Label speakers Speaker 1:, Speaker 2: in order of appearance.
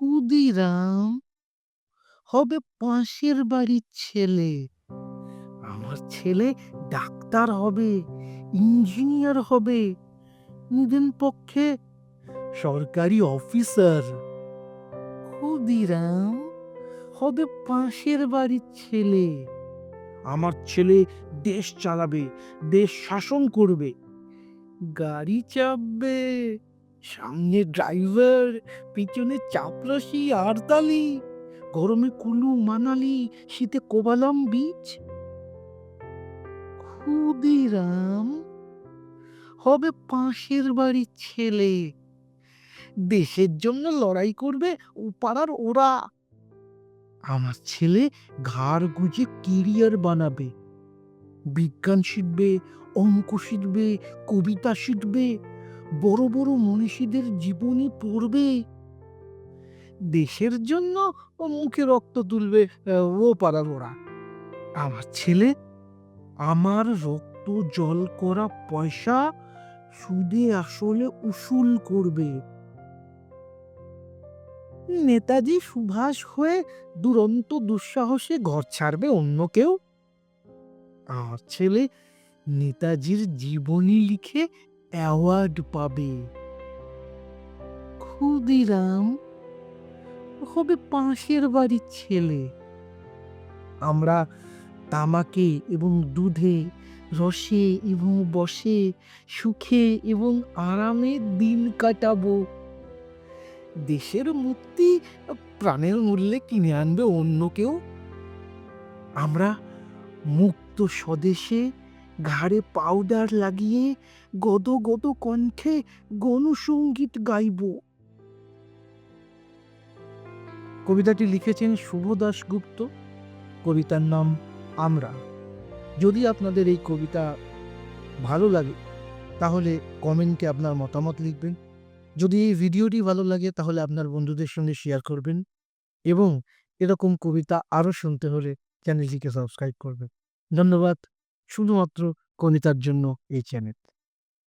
Speaker 1: ক্ষুদিরাম, হবে পাশের বাড়ির ছেলে। আমার ছেলে ডাক্তার হবে, ইঞ্জিনিয়ার হবে, নিদেন পক্ষে সরকারি অফিসার। ক্ষুদিরাম, হবে পাশের বাড়ির ছেলে। আমার ছেলে দেশ চালাবে, দেশ শাসন করবে, গাড়ি চাপবে। সামনে ড্রাইভার পিছনে চাপরাশি আরতালি। গরমে কুলু মানালি, শীতে কোবালাম বিচ ক্ষুদিরাম, হবে পাশের বাড়ির ছেলে। দেশের জন্য লড়াই করবে ও পাড়ার ওরা। আমার ছেলে ঘাড় গুজে কেরিয়ার বানাবে। বিজ্ঞান শিখবে, অঙ্ক শিখবে, কবিতা শিখবে বড় বড় মনীষীদের জীবনী পড়বে। দেশের জন্য ও মুখে রক্ত তুলবে, ও পাড়ার ওরা। আমার ছেলে, আমার রক্ত, জল করা পয়সা সুদে আসলে উসুল করবে। নেতাজি সুভাষ হয়ে দুরন্ত দুঃসাহসে ঘর ছাড়বে অন্য কেউ? আমার ছেলে, নেতাজির জীবনী লিখে অ্যাওয়ার্ড পাবে ক্ষুদিরাম হবে পাশের বাড়ির ছেলে। আমরা তামাকে এবং দুধে রসে এবং বসে সুখে এবং আরামে দিন কাটাবো। দেশের মুক্তি প্রাণের মূল্যে কিনে আনবে অন্য কেউ? আমরা মুক্ত স্বদেশে ঘাড়ে পাউডার লাগিয়ে গদ গদ কণ্ঠে গণসঙ্গীত গাইব। কবিতাটি লিখেছেন শুভ দাশগুপ্ত। কবিতার নাম আমরা। যদি আপনাদের এই কবিতা ভালো লাগে, তাহলে কমেন্টে আপনার মতামত লিখবেন। যদি এই ভিডিওটি ভালো লাগে, তাহলে আপনার বন্ধুদের সঙ্গে শেয়ার করবেন এবং এরকম কবিতা আরও শুনতে হলে চ্যানেলটিকে সাবস্ক্রাইব করবেন। ধন্যবাদ। শুধুমাত্র কণিতার জন্য এই চ্যানেল